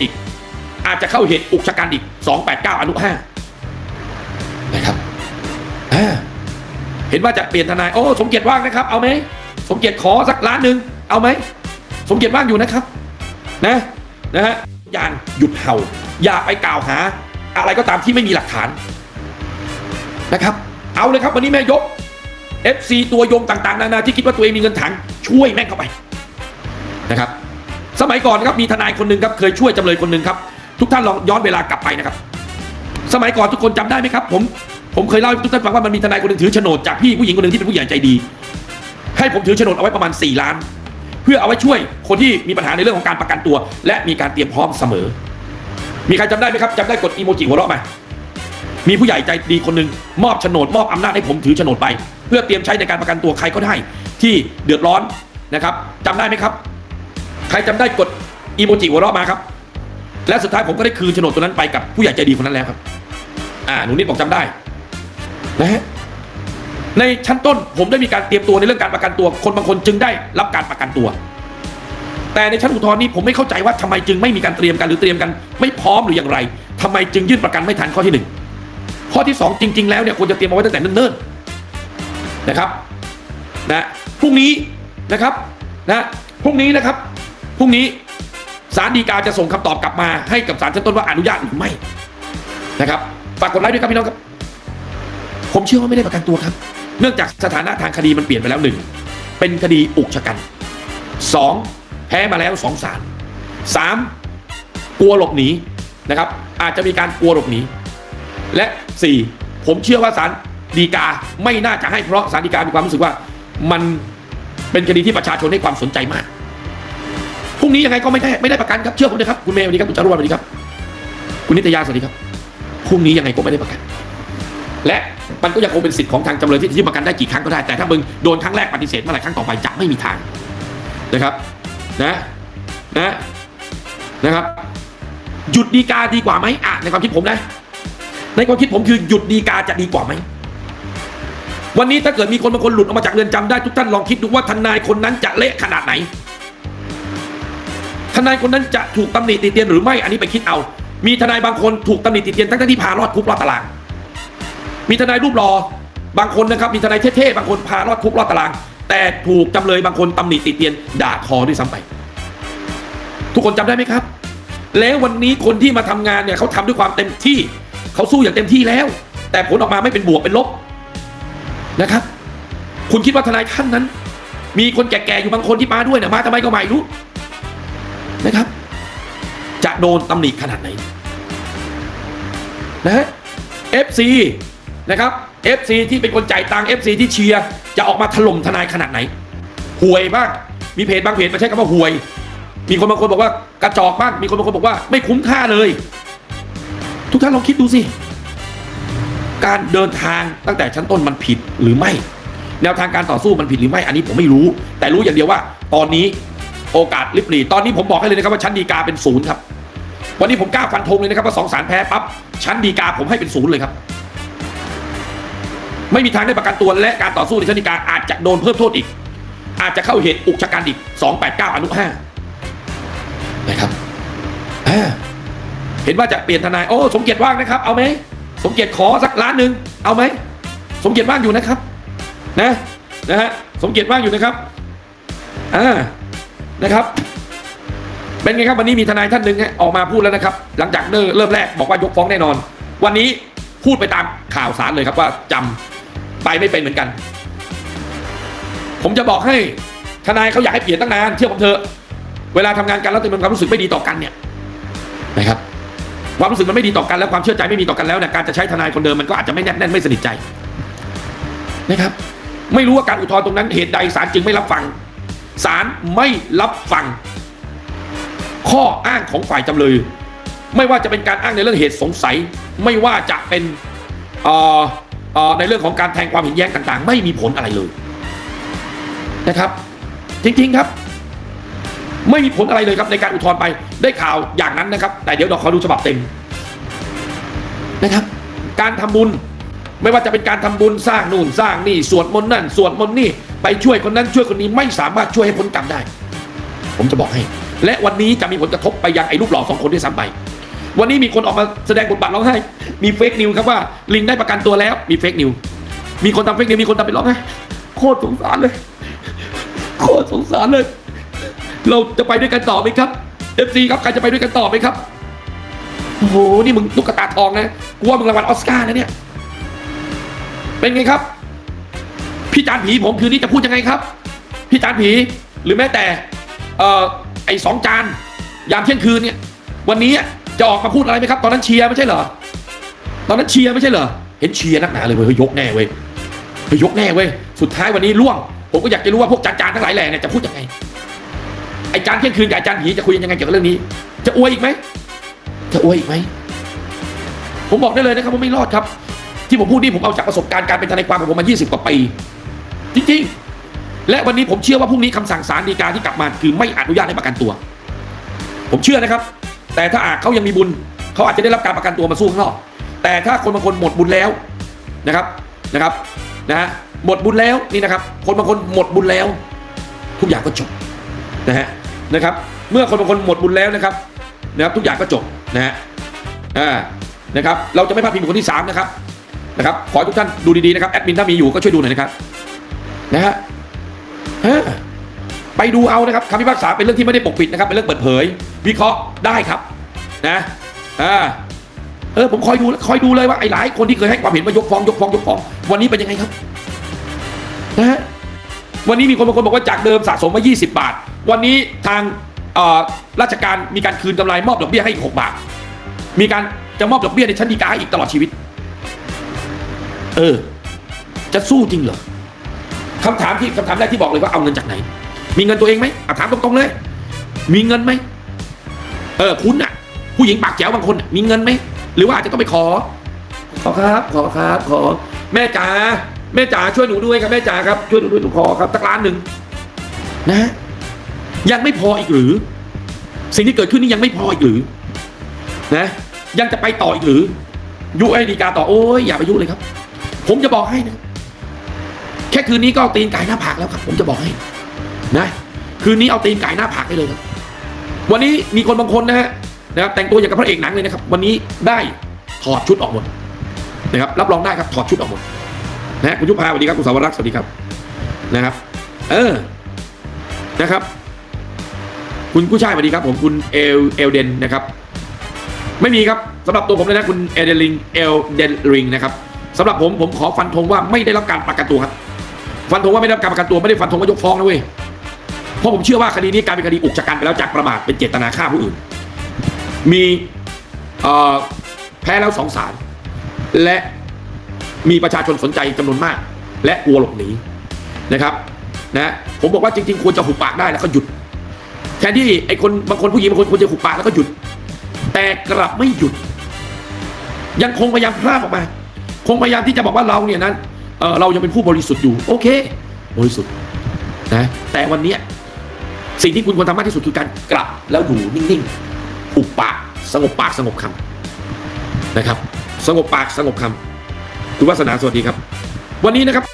อีก อาจจะเข้าเหตุอุกชะกันอีก 289 อนุ5นะครับเห็นว่าจะเปลี่ยนทนาย โอ้สมเกียรติว่างนะครับ เอาไหมสมเกียรติขอสักล้านหนึ่งเอาไหมสมเกียรติว่างอยู่นะครับ นะนะฮะอย่างหยุดเห่า อย่าไปกล่าวหา อะไรก็ตามที่ไม่มีหลักฐานนะครับ เอาเลยครับวันนี้แม่ยก FC ตัวยงต่าง ๆ นานาที่คิดว่าตัวเองมีเงินถังช่วยแม่งเข้าไปนะครับ สมัยก่อนครับมีทนายคนหนึ่งครับเคยช่วยจำเลยคนหนึ่งครับ ทุกท่านลองย้อนเวลากลับไปนะครับ สมัยก่อนทุกคนจำได้ไหมครับ ผมผมเคยเล่าให้ทุกท่านฟังว่ามันมีทนายคนหนึ่งถือโฉนดจากพี่ผู้หญิงคนหนึ่งที่เป็นผู้ใหญ่ใจดี ให้ผมถือโฉนดเอาไว้ประมาณ 4 ล้าน เพื่อเอาไว้ช่วยคนที่มีปัญหาในเรื่องของการประกันตัว และมีการเตรียมพร้อมเสมอ มีใครจำได้ไหมครับจำได้กดอีโมจิหัวเราะไหมมีผู้ใหญ่ใจดีคนหนึ่งมอบโฉนดมอบอำนาจให้ผมถือโฉนดไป เพื่อเตรียมใช้ในการประกันตัวใครก็ได้ที่เดือดร้อนนะครับจำได้ไหมครับ ครจำได้กดอีโมจิหัวเราะมาครับ และสุดท้ายผมก็ได้คืนโฉนดตัวนั้นไปกับผู้ใหญ่ใจดีคนนั้นแล้วครับ อ่าหนูนิดบอกจำได้นะฮะในชั้นต้นผมได้มีการเตรียมตัวในเรื่องการประกันตัว คนบางคนจึงได้รับการประกันตัว แต่ในชั้นอุทธรณ์นี้ผมไม่เข้าใจว่าทำไมจึงไม่มีการเตรียมกันหรือเตรียมกัน ไม่พร้อมหรืออย่างไรทำไมจึงยื่นประกันไม่ทันข้อที่หนึ่งข้อที่ 2 จริง ๆ แล้วเนี่ยควรจะเตรียมเอาไว้ตั้งแต่เนิ่นๆนะครับนะพรุ่งนี้นะครับนะพรุ่งนี้นะครับ พรุ่งนี้ศาลฎีกาจะส่งคำตอบกลับมาให้กับศาลชั้นต้นว่าอนุญาตหรือไม่นะครับฝากกดไลค์ด้วยครับพี่น้องครับ ผมเชื่อว่าไม่ได้ประกันตัวครับ เนื่องจากสถานะทางคดีมันเปลี่ยนไปแล้วหนึ่งเป็นคดีอุกชะกันสองแพ้มาแล้วสองศาลสามกลัวหลบหนีนะครับ อาจจะมีการกลัวหลบหนีและ4ผมเชื่อว่าศาลฎีกาไม่น่าจะให้เพราะศาลฎีกามีความรู้สึกว่ามันเป็นคดีที่ประชาชนให้ความสนใจมาก รุ่งนี้ยังไงก็ไม่ได้ไม่ได้ประกันครับเชื่อผมเลยครับคุณเมย์สวัสดีครับคุณจารวรรณสวัสดีครับ คุณนิตยาสวัสดีครับพรุ่งนี้ยังไงก็ไม่ได้ประกัน และมันก็ยังคงเป็นสิทธิ์ของทางจำเลยที่จะยื่นประกันได้กี่ครั้งก็ได้แต่ถ้ามึงโดนครั้งแรกปฏิเสธเมื่อไหร่ครั้งต่อไปจะไม่มีทางนะครับนะนะนะครับหยุดดีกาดีกว่าไหมอะในความคิดผมนะ ในความคิดผมคือหยุดดีกาจะดีกว่าไหมวันนี้ถ้าเกิดมีคนบางคนหลุดออกมาจากเรือนจำได้ทุกท่านลองคิดดูว่าทนายคนนั้นจะเละขนาดไหน ทนายคนนั้นจะถูกตำหนิติเตียนหรือไม่อันนี้ไปคิดเอา มีทนายบางคนถูกตำหนิติเตียนทั้งที่พารอดคุกรอดตาราง มีทนายรูปหล่อบางคนนะครับมีทนายเท่ๆบางคนพารอดคุกรอดตาราง แต่ถูกจำเลยบางคนตำหนิติเตียนด่าทอด้วยซ้ำไป ทุกคนจำได้ไหมครับ แล้ววันนี้คนที่มาทำงานเนี่ยเขาทำด้วยความเต็มที่เขาสู้อย่างเต็มที่แล้ว แต่ผลออกมาไม่เป็นบวกเป็นลบนะครับ คุณคิดว่าทนายท่านนั้น มีคนแก่ๆอยู่บางคนที่มาด้วยเนี่ยมาทำไมก็ไม่รู้ นะครับ จะโดนตำหนิขนาดไหนนะฮะ FC นะครับ FC ที่เป็นคนจ่ายตังค์ FC ที่เชียร์จะออกมาถล่มทนายขนาดไหนห่วยบ้างมีเพจบางเพจมาใช้คำว่าห่วย มีคนบางคนบอกว่ากระจอกบ้างมีคนบางคนบอกว่าไม่คุ้มค่าเลย ทุกท่านลองคิดดูสิ การเดินทางตั้งแต่ชั้นต้นมันผิดหรือไม่ แนวทางการต่อสู้มันผิดหรือไม่อันนี้ผมไม่รู้ แต่รู้อย่างเดียวว่า ตอนนี้ โอกาสลิบหลีตอนนี้ผมบอกให้เลยนะครับว่าชั้นดีกาเป็นศูนย์ครับ วันนี้ผมกล้าฟันธงเลยนะครับว่าสองสารแพ้ปั๊บชั้นดีกาผมให้เป็นศูนย์เลยครับ ไม่มีทางได้ประกันตัวและการต่อสู้ในชั้นดีกาอาจจะโดนเพิ่มโทษอีก อาจจะเข้าเหตุอุกชะกันอีก289อนุ5นะครับเห็นว่าจะเปลี่ยนทนายโอ้สมเกียรติว่างนะครับ เอาไหมสมเกียรติขอสักล้านหนึ่งเอาไหมสมเกียรติว่างอยู่นะครับ นะนะฮะสมเกียรติว่างอยู่นะครับอ่า นะครับ เป็นไงครับวันนี้มีทนายท่านหนึ่งออกมาพูดแล้วนะครับ หลังจากเริ่มเริ่มแรกบอกว่ายกฟ้องแน่นอน วันนี้พูดไปตามข่าวสารเลยครับว่าจำไปไม่เป็นเหมือนกัน ผมจะบอกให้ทนายเขาอยากให้เปลี่ยนตั้งนานเชื่อผมเถอะเวลาทำงานกันแล้วจะมีความรู้สึกไม่ดีต่อกันเนี่ยนะครับความรู้สึกมันไม่ดีต่อกันแล้วความเชื่อใจไม่มีต่อกันแล้วเนี่ยการจะใช้ทนายคนเดิมมันก็อาจจะไม่แนบแน่นไม่สนิทใจนะครับ ไม่รู้ว่าการอุทธรณ์ตรงนั้นเหตุใดศาลจึงไม่รับฟัง ศาลไม่รับฟัง ข้ออ้างของฝ่ายจำเลย ไม่ว่าจะเป็นการอ้างในเรื่องเหตุสงสัย ไม่ว่าจะเป็นในเรื่องของการแทงความเห็นแย้งต่าง ๆ ไม่มีผลอะไรเลยนะครับ จริงๆครับ ไม่มีผลอะไรเลยครับในการอุทธรณ์ไปได้ข่าวอย่างนั้นนะครับ แต่เดี๋ยวเราขอดูฉบับเต็มนะครับ การทำบุญไม่ว่าจะเป็นการทำบุญสร้างนู่นสร้างนี่สวดมนต์นั่นสวดมนต์นี่ ไปช่วยคนนั้นช่วยคนนี้ไม่สามารถช่วยให้พ้นกรรมได้ ผมจะบอกให้ และวันนี้จะมีผลกระทบไปยังไอ้รูปหล่อสองคนด้วยซ้ำไป วันนี้มีคนออกมาแสดงบทบาทร้องไห้มีเฟกนิวครับว่าลิงได้ประกันตัวแล้วมีเฟกนิวมีคนทำเฟกนิวมีคนทำเป็นร้องไห้โคตรสงสารเลย โคตรสงสารเลย เราจะไปด้วยกันต่อไหมครับ FC ครับใครจะไปด้วยกันต่อไหมครับโอ้โหนี่มึงตุ๊กตาทองนะกูว่ามึงรางวัลออสการ์นะเนี่ย เป็นไงครับ พี่จานผีผมคืนนี้จะพูดยังไงครับ พี่จานผีหรือแม้แต่เอ่อไอ้สองจานยามเที่ยงคืนเนี่ย วันนี้จะออกมาพูดอะไรไหมครับ ตอนนั้นเชียร์ไม่ใช่เหรอ ตอนนั้นเชียร์ไม่ใช่เหรอ เห็นเชียร์นักหนาเลยเว้ยเฮยยกแน่เว้ยเฮ้ยยกแน่เว้ยสุดท้ายวันนี้ล่วง ผมก็อยากจะรู้ว่าพวกจานจานทั้งหลายแหล่เนี่ยจะพูดยังไงไอ้จานเที่ยงคืนกับไอจานผีจะคุยยังไงเกี่ยวกับเรื่องนี้ จะอวยอีกไหมจะอวยอีกไหมผมบอกได้เลยนะครับว่าไม่รอดครับ ที่ผมพูดนี่ผมเอาจากประสบการณ์การเป็นทนายความของผมมา 20 กว่าปี จริงๆ และวันนี้ผมเชื่อว่าพรุ่งนี้คำสั่งศาลฎีกาที่กลับมาคือไม่อนุญาตให้ประกันตัว ผมเชื่อนะครับ แต่ถ้าอาจเขายังมีบุญเขาอาจจะได้รับการประกันตัวมาสู้ข้างนอกแต่ถ้าคนบางคนหมดบุญแล้วนะครับนะครับนะฮะหมดบุญแล้วนี่นะครับ คนบางคนหมดบุญแล้ว ทุกอย่างก็จบนะฮะนะครับ เมื่อคนบางคนหมดบุญแล้วนะครับนะครับทุกอย่างก็จบนะฮะอ่านะครับ เราจะไม่พลาดพิงบุคคลที่สามนะครับนะครับขอทุกท่านดูดีๆนะครับแอดมินถ้ามีอยู่ก็ช่วยดูหน่อยนะครับ นะฮะไปดูเอานะครับคำพิพากษาเป็นเรื่องที่ไม่ได้ปกปิดนะครับเป็นเรื่องเปิดเผย วิเคราะห์ได้ครับนะอ่าเออผมคอยดูคอยดูเลยว่าไอ้หลายคนที่เคยให้ความเห็นว่ายกฟ้องยกฟ้องยกฟ้อง วันนี้เป็นยังไงครับนะฮะวันนี้มีคนบางคนบอกว่าจากเดิมสะสมมา 20 บาท วันนี้ทางราชการมีการคืนกำไรมอบดอกเบี้ยให้อีก 6 บาท มีการจะมอบดอกเบี้ยในชั้นฎีกาให้อีกตลอดชีวิต เออ จะสู้จริงเหรอ คำถามที่คำถามแรกที่บอกเลยว่าเอาเงินจากไหน มีเงินตัวเองไหมถามตรงๆเลย มีเงินไหมเออคุณน่ะผู้หญิงปากแจ๋วบางคนมีเงินไหมหรือว่าอาจจะต้องไปขอ ขอครับ ขอครับ ขอแม่จ๋าแม่จ๋าช่วยหนูด้วยครับแม่จ๋าครับช่วยหนูด้วยหนูขอครับตักล้านหนึ่งนะฮะยังไม่พออีกหรือ สิ่งที่เกิดขึ้นนี่ยังไม่พออีกหรือ นะ ยังจะไปต่ออีกหรือยุไอ้ดีกาต่อโอ้ยอย่าไปยุเลยครับ ผมจะบอกให้นะ แค่คืนนี้ก็เอาตีนไก่หน้าผากแล้วครับ ผมจะบอกให้นะคืนนี้เอาตีนไก่หน้าผากได้เลยครับ วันนี้มีคนบางคนนะฮะนะครับแต่งตัวอย่างกับพระเอกหนังเลยนะครับ วันนี้ได้ถอดชุดออกหมดนะครับ รับรองได้ครับถอดชุดออกหมดนะฮะคุณยุพาสวัสดีครับคุณสาวรักษ์สวัสดีครับนะครับ เออนะครับ คุณผู้ชายสวัสดีครับ ผมคุณเอลเอลเดนนะครับ ไม่มีครับสำหรับตัวผมเลยนะคุณเอเดลิงเอลเดนริงนะครับสำหรับผมผมขอฟันธงว่าไม่ได้รับการประกันตัวครับ ฟันธงว่าไม่ได้รับการประกันตัวไม่ได้ฟันธงว่ายกฟ้องนะเว้ยเพราะผมเชื่อว่าคดีนี้กลารเป็นคดีอุกชะกันไปแล้วจากประมาทเป็นเจตนาฆ่าผู้อื่น มีแพ้แล้วสองศาลและมีประชาชนสนใจจำนวนมาก และกลัวหลบหนีนะครับนะผมบอกว่าจริง ๆ ควรจะหุบปากได้แล้วก็หยุด แทนที่ไอ้คนบางคนผู้หญิงบางคนควรจะหุบปากแล้วก็หยุด แต่กลับไม่หยุด ยังคงพยายามพลาดออกมา คงพยายามที่จะบอกว่าเราเนี่ยนั้น เออเรายังเป็นผู้บริสุทธิ์อยู่โอเค บริสุทธิ์นะแต่วันนี้สิ่งที่คุณควรทำมากที่สุดคือการกลับแล้วอยู่นิ่งๆ อุบปากสงบปากสงบคำนะครับ สงบปากสงบคำคุณวาสนาสวัสดีครับ วันนี้นะครับ